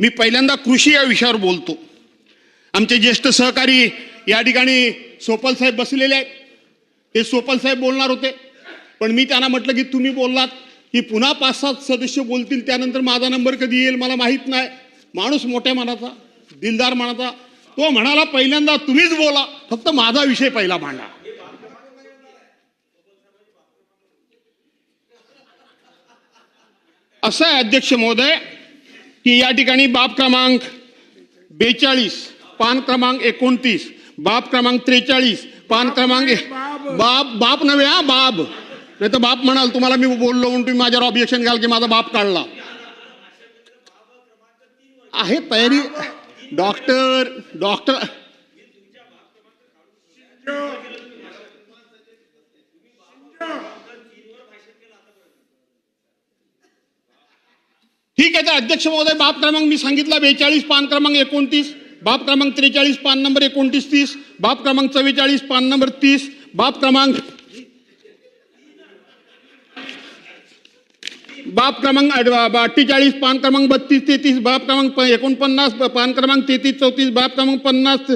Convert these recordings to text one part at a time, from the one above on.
मी पहिल्यांदा कृषी या विषयावर बोलतो. आमचे ज्येष्ठ सहकारी या ठिकाणी सोपल साहेब बसलेले आहेत. ते सोपल साहेब बोलणार होते. पण मी त्यांना म्हटलं की तुम्ही बोललात की पुन्हा पाच सात सदस्य बोलतील त्यानंतर माझा नंबर कधी येईल मला माहीत नाही. माणूस मोठ्या मनाचा दिलदार मनाचा. तो म्हणाला पहिल्यांदा तुम्हीच बोला. फक्त माझा विषय पहिला मांडा असं आहे अध्यक्ष महोदय की या ठिकाणी बाब क्रमांक बेचाळीस पान क्रमांक एकोणतीस बाब क्रमांक त्रेचाळीस पान क्रमांक बाप बाप नव्हे हा बाब. नाही तर बाप म्हणाल तुम्हाला मी बोललो म्हणून तुम्ही माझ्यावर ऑब्जेक्शन घ्याल की माझा बाप काढला. आहे तयारी. डॉक्टर डॉक्टर ठीक आहे तर अध्यक्ष महोदय बाब क्रमांक मी सांगितला बेचाळीस पान क्रमांक एकोणतीस बाब क्रमांक त्रेचाळीस पान नंबर एकोणतीस तीस बाब क्रमांक चव्वेचाळीस पान नंबर तीस बाब क्रमांक बाब क्रमांक अठ्ठेचाळीस पान क्रमांक बत्तीस तेहतीस बाब क्रमांक एकोणपन्नास पान क्रमांक तेहतीस चौतीस बाब क्रमांक पन्नास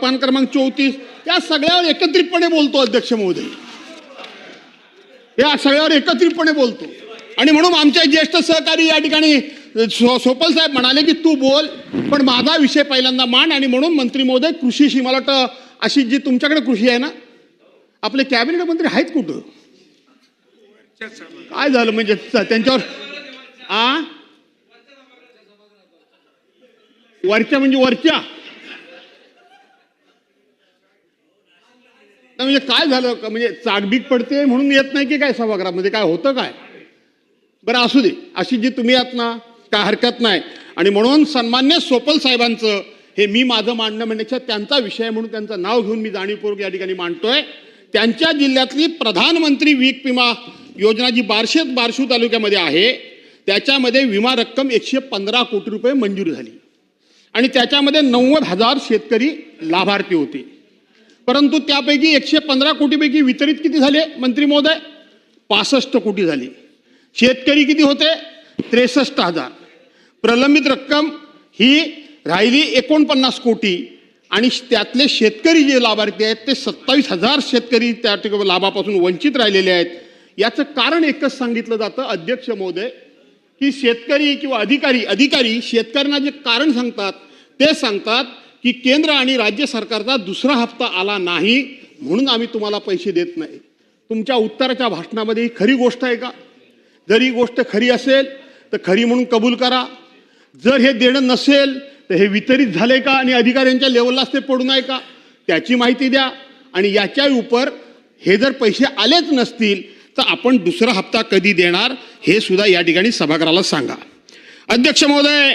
पान क्रमांक चौतीस. या सगळ्यावर एकत्रितपणे बोलतो अध्यक्ष महोदय. या सगळ्यावर एकत्रितपणे बोलतो. आणि म्हणून आमचे ज्येष्ठ सहकारी या ठिकाणी सो सोपल साहेब म्हणाले की तू बोल पण माझा विषय पहिल्यांदा मांड आणि म्हणून मंत्री महोदय कृषीशी मला वाटतं अशी जी तुमच्याकडे कृषी आहे ना आपले कॅबिनेट मंत्री आहेत कुठं? काय झालं म्हणजे त्यांच्यावर आ? वरच्या म्हणजे वरच्या. म्हणजे काय झालं? म्हणजे चाकबीक पडते म्हणून येत नाही की काय सभागृहामध्ये? काय होतं काय? बरं असू दे. अशी जी तुम्ही आहात ना काय हरकत नाही. आणि म्हणून सन्मान्य सोपल साहेबांचं हे मी माझं मांडणं म्हणण्याच्या त्यांचा विषय म्हणून त्यांचं नाव घेऊन मी जाणीवपूर्वक या ठिकाणी मांडतोय. त्यांच्या जिल्ह्यातली प्रधानमंत्री वीक विमा योजना जी बारशेत बारशू तालुक्यामध्ये आहे त्याच्यामध्ये विमा रक्कम एकशे पंधरा कोटी रुपये मंजूर झाली. आणि त्याच्यामध्ये नव्वद हजार शेतकरी लाभार्थी होते. परंतु त्यापैकी एकशे पंधरा कोटीपैकी वितरित किती झाले मंत्री महोदय? पासष्ट कोटी झाले. शेतकरी किती होते? त्रेसष्ट हजार. प्रलंबित रक्कम ही राहिली एकोणपन्नास कोटी आणि त्यातले शेतकरी जे लाभार्थी आहेत ते सत्तावीस हजार शेतकरी त्या ठिकाणी लाभापासून वंचित राहिलेले आहेत. याचं कारण एकच सांगितलं जातं अध्यक्ष महोदय की शेतकरी किंवा अधिकारी अधिकारी शेतकऱ्यांना जे कारण सांगतात ते सांगतात की केंद्र आणि राज्य सरकारचा दुसरा हप्ता आला नाही म्हणून आम्ही तुम्हाला पैसे देत नाही. तुमच्या उत्तराच्या भाषणामध्ये ही खरी गोष्ट आहे का? जर ही गोष्ट खरी असेल तर खरी म्हणून कबूल करा. जर हे देणं नसेल तर हे वितरित झाले का आणि अधिकाऱ्यांच्या लेवललाच ते पडून आहे का? त्याची माहिती द्या. आणि याच्या उपर हे जर पैसे आलेच नसतील तर आपण दुसरा हप्ता कधी देणार हे सुद्धा या ठिकाणी सभागृहाला सांगा. अध्यक्ष महोदय!